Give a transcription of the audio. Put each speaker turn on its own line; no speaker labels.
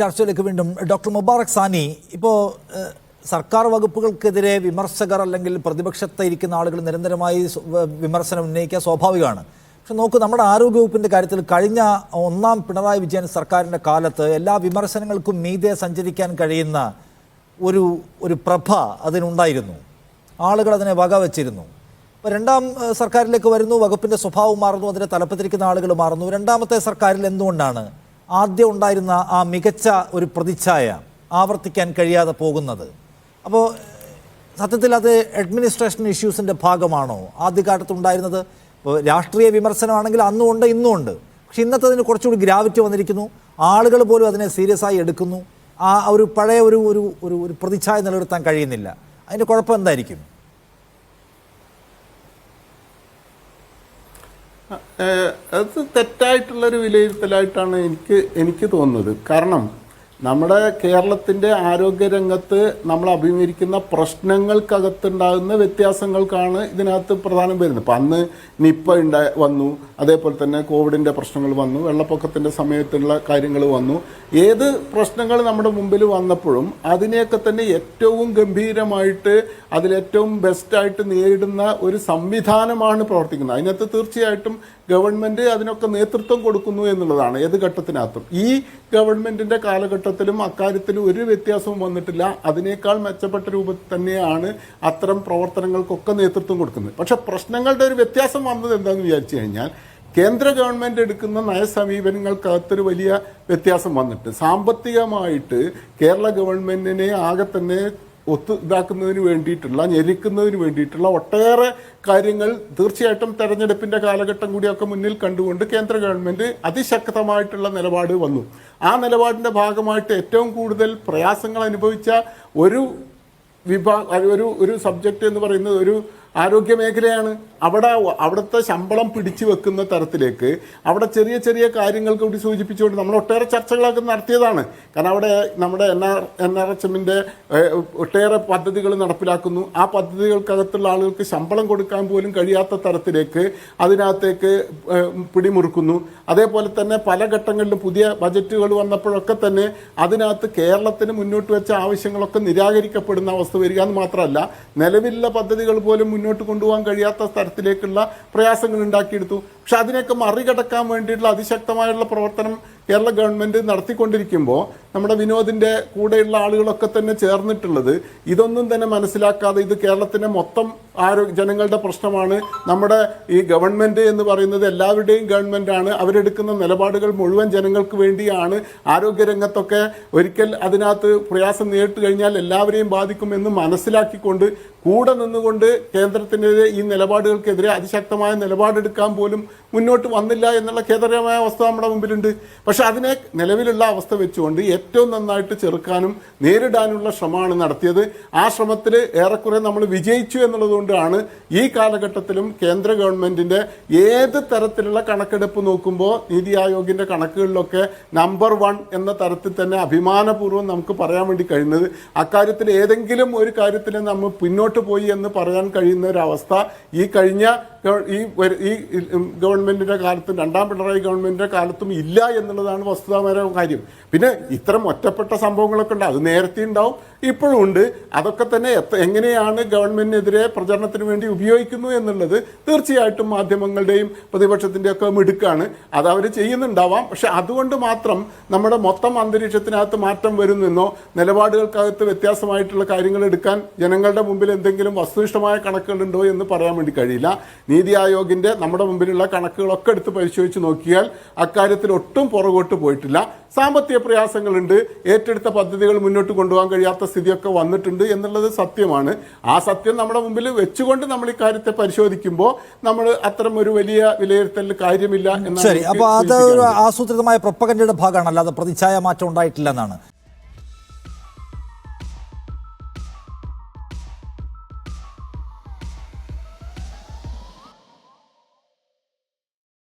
ചർച്ചയിലേക്ക് വീണ്ടും ഡോക്ടർ മുബാറക് സാനി ഇപ്പോൾ സർക്കാർ വകുപ്പുകൾക്കെതിരെ വിമർശകർ അല്ലെങ്കിൽ പ്രതിപക്ഷത്തെ ഇരിക്കുന്ന ആളുകൾ നിരന്തരമായി വിമർശനം ഉന്നയിക്കുക സ്വാഭാവികമാണ്. പക്ഷെ നോക്കൂ നമ്മുടെ ആരോഗ്യവകുപ്പിന്റെ കാര്യത്തിൽ കഴിഞ്ഞ ഒന്നാം പിണറായി വിജയൻ സർക്കാരിന്റെ കാലത്ത് എല്ലാ വിമർശനങ്ങൾക്കും മീതെ സഞ്ചരിക്കാൻ കഴിയുന്ന ഒരു ഒരു പ്രഭ അതിനുണ്ടായിരുന്നു. ആളുകൾ അതിനെ വക വച്ചിരുന്നു ഇപ്പോൾ രണ്ടാം സർക്കാരിലേക്ക് വരുന്നു വകുപ്പിന്റെ സ്വഭാവം മാറുന്നു അതിന്റെ തലപ്പത്തിരിക്കുന്ന ആളുകൾ മാറുന്നു. രണ്ടാമത്തെ സർക്കാരിൽ എന്തുകൊണ്ടാണ് ആദ്യം ഉണ്ടായിരുന്ന ആ മികച്ച ഒരു പ്രതിച്ഛായ ആവർത്തിക്കാൻ കഴിയാതെ പോകുന്നത്. അപ്പോൾ സത്യത്തിൽ അത് അഡ്മിനിസ്ട്രേഷൻ ഇഷ്യൂസിന്റെ ഭാഗമാണോ? ആദ്യകാലത്ത് ഉണ്ടായിരുന്നത് ഇപ്പോൾ രാഷ്ട്രീയ വിമർശനമാണെങ്കിൽ അന്നും ഉണ്ട് ഇന്നും ഉണ്ട് പക്ഷെ ഇന്നത്തെ അതിന് കുറച്ചുകൂടി ഗ്രാവിറ്റി വന്നിരിക്കുന്നു. ആളുകൾ പോലും അതിനെ സീരിയസ് ആയി എടുക്കുന്നു. ആ ഒരു പഴയ ഒരു ഒരു ഒരു പ്രതിച്ഛായ നിലനിർത്താൻ കഴിയുന്നില്ല. അതിന്റെ കുഴപ്പം എന്തായിരിക്കും?
അത് തെറ്റായിട്ടുള്ളൊരു വിലയിരുത്തലായിട്ടാണ് എനിക്ക് എനിക്ക് തോന്നുന്നത്. കാരണം നമ്മുടെ കേരളത്തിന്റെ ആരോഗ്യരംഗത്ത് നമ്മൾ അഭിമുഖീകരിക്കുന്ന പ്രശ്നങ്ങൾക്കകത്തുണ്ടാകുന്ന വ്യത്യാസങ്ങൾക്കാണ് ഇതിനകത്ത് പ്രധാനം വരുന്നത്. ഇപ്പം അന്ന് നിപ്പ ഉണ്ടാ വന്നു. അതേപോലെ തന്നെ കോവിഡിന്റെ പ്രശ്നങ്ങൾ വന്നു. വെള്ളപ്പൊക്കത്തിന്റെ സമയത്തുള്ള കാര്യങ്ങൾ വന്നു. ഏത് പ്രശ്നങ്ങൾ നമ്മുടെ മുമ്പിൽ വന്നപ്പോഴും അതിനെയൊക്കെ തന്നെ ഏറ്റവും ഗംഭീരമായിട്ട് അതിലേറ്റവും ബെസ്റ്റായിട്ട് നേരിടുന്ന ഒരു സംവിധാനമാണ് പ്രവർത്തിക്കുന്നത്. അതിനകത്ത് തീർച്ചയായിട്ടും ഗവൺമെന്റ് അതിനൊക്കെ നേതൃത്വം കൊടുക്കുന്നു എന്നുള്ളതാണ്. ഏത് ഘട്ടത്തിനകത്തും. ഈ ഗവൺമെന്റിന്റെ കാലഘട്ടത്തിലും അക്കാര്യത്തിലും ഒരു വ്യത്യാസവും വന്നിട്ടില്ല. അതിനേക്കാൾ മെച്ചപ്പെട്ട രൂപത്തിൽ തന്നെയാണ് അത്തരം പ്രവർത്തനങ്ങൾക്കൊക്കെ നേതൃത്വം കൊടുക്കുന്നത്. പക്ഷെ പ്രശ്നങ്ങളുടെ ഒരു വ്യത്യാസം വന്നത് എന്താണെന്ന് വിചാരിച്ചു കഴിഞ്ഞാൽ കേന്ദ്ര ഗവൺമെന്റ് എടുക്കുന്ന നയസമീപനങ്ങൾക്കകത്തൊരു വലിയ വ്യത്യാസം വന്നിട്ട് സാമ്പത്തികമായിട്ട് കേരള ഗവൺമെന്റിനെ ആകെ തന്നെ ഒത്തു ഇതാക്കുന്നതിന് വേണ്ടിയിട്ടുള്ള ഞെരുക്കുന്നതിന് വേണ്ടിയിട്ടുള്ള ഒട്ടേറെ കാര്യങ്ങൾ തീർച്ചയായിട്ടും തെരഞ്ഞെടുപ്പിന്റെ കാലഘട്ടം കൂടിയൊക്കെ മുന്നിൽ കണ്ടുകൊണ്ട് കേന്ദ്ര ഗവൺമെന്റ് അതിശക്തമായിട്ടുള്ള നിലപാട് വന്നു. ആ നിലപാടിന്റെ ഭാഗമായിട്ട് ഏറ്റവും കൂടുതൽ പ്രയാസങ്ങൾ അനുഭവിച്ച ഒരു വിഭാഗ ഒരു ഒരു സബ്ജക്റ്റ് എന്ന് പറയുന്നത് ഒരു ആരോഗ്യ മേഖലയാണ്. അവിടെ അവിടുത്തെ ശമ്പളം പിടിച്ചു വെക്കുന്ന തരത്തിലേക്ക് അവിടെ ചെറിയ ചെറിയ കാര്യങ്ങൾ കൂടി സൂചിപ്പിച്ചുകൊണ്ട് നമ്മൾ ഒട്ടേറെ ചർച്ചകളൊക്കെ നടത്തിയതാണ്. കാരണം അവിടെ നമ്മുടെ N R N R H എമ്മിന്റെ ഒട്ടേറെ പദ്ധതികൾ നടപ്പിലാക്കുന്നു. ആ പദ്ധതികൾക്കകത്തുള്ള ആളുകൾക്ക് ശമ്പളം കൊടുക്കാൻ പോലും കഴിയാത്ത തരത്തിലേക്ക് അതിനകത്തേക്ക് പിടിമുറുക്കുന്നു. അതേപോലെ തന്നെ പല ഘട്ടങ്ങളിലും പുതിയ ബജറ്റുകൾ വന്നപ്പോഴൊക്കെ തന്നെ അതിനകത്ത് കേരളത്തിന് മുന്നോട്ട് വെച്ച ആവശ്യങ്ങളൊക്കെ നിരാകരിക്കപ്പെടുന്ന അവസ്ഥ വരിക എന്ന് മാത്രമല്ല നിലവിലുള്ള പദ്ധതികൾ പോലും മുന്നോട്ട് കൊണ്ടുപോകാൻ കഴിയാത്ത തരത്തിലേക്കുള്ള പ്രയാസങ്ങൾ ഉണ്ടാക്കിയെടുത്തു. പക്ഷെ അതിനെയൊക്കെ മറികടക്കാൻ വേണ്ടിയിട്ടുള്ള അതിശക്തമായുള്ള പ്രവർത്തനം കേരള ഗവൺമെന്റ് നടത്തിക്കൊണ്ടിരിക്കുമ്പോൾ നമ്മുടെ വിനോദിന്റെ കൂടെയുള്ള ആളുകളൊക്കെ തന്നെ ചേർന്നിട്ടുള്ളത്. ഇതൊന്നും തന്നെ മനസ്സിലാക്കാതെ ഇത് കേരളത്തിന്റെ മൊത്തം ആരോഗ്യ ജനങ്ങളുടെ പ്രശ്നമാണ്. നമ്മുടെ ഈ ഗവൺമെന്റ് എന്ന് പറയുന്നത് എല്ലാവരുടെയും ഗവൺമെന്റാണ് അവരെടുക്കുന്ന നിലപാടുകൾ മുഴുവൻ ജനങ്ങൾക്ക് വേണ്ടിയാണ്. ആരോഗ്യരംഗത്തൊക്കെ ഒരിക്കൽ അതിനകത്ത് പ്രയാസം നേരിട്ട് കഴിഞ്ഞാൽ എല്ലാവരെയും ബാധിക്കുമെന്ന് മനസ്സിലാക്കിക്കൊണ്ട് കൂടെ നിന്നുകൊണ്ട് കേന്ദ്രത്തിനെതിരെ ഈ നിലപാടുകൾക്കെതിരെ അതിശക്തമായ നിലപാടെടുക്കാൻ പോലും മുന്നോട്ട് വന്നില്ല എന്നുള്ള ഖേദകരമായ അവസ്ഥ നമ്മുടെ മുമ്പിലുണ്ട്. പക്ഷെ അതിനെ നിലവിലുള്ള അവസ്ഥ വെച്ചുകൊണ്ട് ഏറ്റവും നന്നായിട്ട് ചെറുക്കാനും നേരിടാനുള്ള ശ്രമമാണ് നടത്തിയത്. ആ ശ്രമത്തിൽ ഏറെക്കുറെ നമ്മൾ വിജയിച്ചു എന്നുള്ളതുകൊണ്ടാണ് ഈ കാലഘട്ടത്തിലും കേന്ദ്ര ഗവൺമെന്റിന്റെ ഏത് തരത്തിലുള്ള കണക്കെടുപ്പ് നോക്കുമ്പോൾ നീതി ആയോഗിന്റെ കണക്കുകളിലൊക്കെ നമ്പർ വൺ എന്ന തരത്തിൽ തന്നെ അഭിമാനപൂർവം നമുക്ക് പറയാൻ വേണ്ടി കഴിയുന്നത്. അക്കാര്യത്തിൽ ഏതെങ്കിലും ഒരു കാര്യത്തിൽ നമ്മൾ പിന്നോട്ട് പോയി എന്ന് പറയാൻ കഴിയുന്ന ഒരു അവസ്ഥ ഈ കഴിഞ്ഞ ഈ ഈ ഗവൺമെന്റിന്റെ കാലത്തും രണ്ടാം പിണറായി ഗവൺമെന്റിന്റെ കാലത്തും ഇല്ല എന്നുള്ളതാണ് വസ്തുതാപരമായ കാര്യം. പിന്നെ ഇത്തരം ഒറ്റപ്പെട്ട സംഭവങ്ങളൊക്കെ ഉണ്ട്. അത് നേരത്തെ ഉണ്ടാവും ഇപ്പോഴും ഉണ്ട്. അതൊക്കെ തന്നെ എങ്ങനെയാണ് ഗവൺമെന്റിനെതിരെ പ്രചരണത്തിന് വേണ്ടി ഉപയോഗിക്കുന്നു എന്നുള്ളത് തീർച്ചയായിട്ടും മാധ്യമങ്ങളുടെയും പ്രതിപക്ഷത്തിന്റെ ഒക്കെ മിടുക്കാണ്. അത് അവർ ചെയ്യുന്നുണ്ടാവാം. പക്ഷെ അതുകൊണ്ട് മാത്രം നമ്മുടെ മൊത്തം അന്തരീക്ഷത്തിനകത്ത് മാറ്റം വരുന്നെന്നോ നിലപാടുകൾക്കകത്ത് വ്യത്യാസമായിട്ടുള്ള കാര്യങ്ങൾ എടുക്കാൻ ജനങ്ങളുടെ മുമ്പിൽ എന്തെങ്കിലും വസ്തുനിഷ്ഠമായ കണക്കുകളുണ്ടോ എന്ന് പറയാൻ വേണ്ടി കഴിയില്ല. നീതി ആയോഗിന്റെ നമ്മുടെ മുമ്പിലുള്ള കണക്കുകളൊക്കെ എടുത്ത് പരിശോധിച്ച് നോക്കിയാൽ അക്കാര്യത്തിൽ ഒട്ടും പുറകോട്ട് പോയിട്ടില്ല. സാമ്പത്തിക പ്രയാസങ്ങളുണ്ട്. ഏറ്റെടുത്ത പദ്ധതികൾ മുന്നോട്ട് കൊണ്ടുപോകാൻ കഴിയാത്ത സ്ഥിതിയൊക്കെ വന്നിട്ടുണ്ട് എന്നുള്ളത് സത്യമാണ്. ആ സത്യം നമ്മുടെ മുമ്പിൽ വെച്ചുകൊണ്ട് നമ്മൾ ഈ കാര്യത്തെ പരിശോധിക്കുമ്പോൾ നമ്മൾ അത്തരം ഒരു വലിയ വിലയിരുത്തൽ കാര്യമില്ല എന്നാണ്
ശരി അപ്പോൾ അത് ഒരു ആസൂത്രിതമായ പ്രൊപ്പകന്റെ ഭാഗമാണ് അല്ലാതെ പ്രതിച്ഛായ മാറ്റം ഉണ്ടായിട്ടില്ല എന്നാണ്.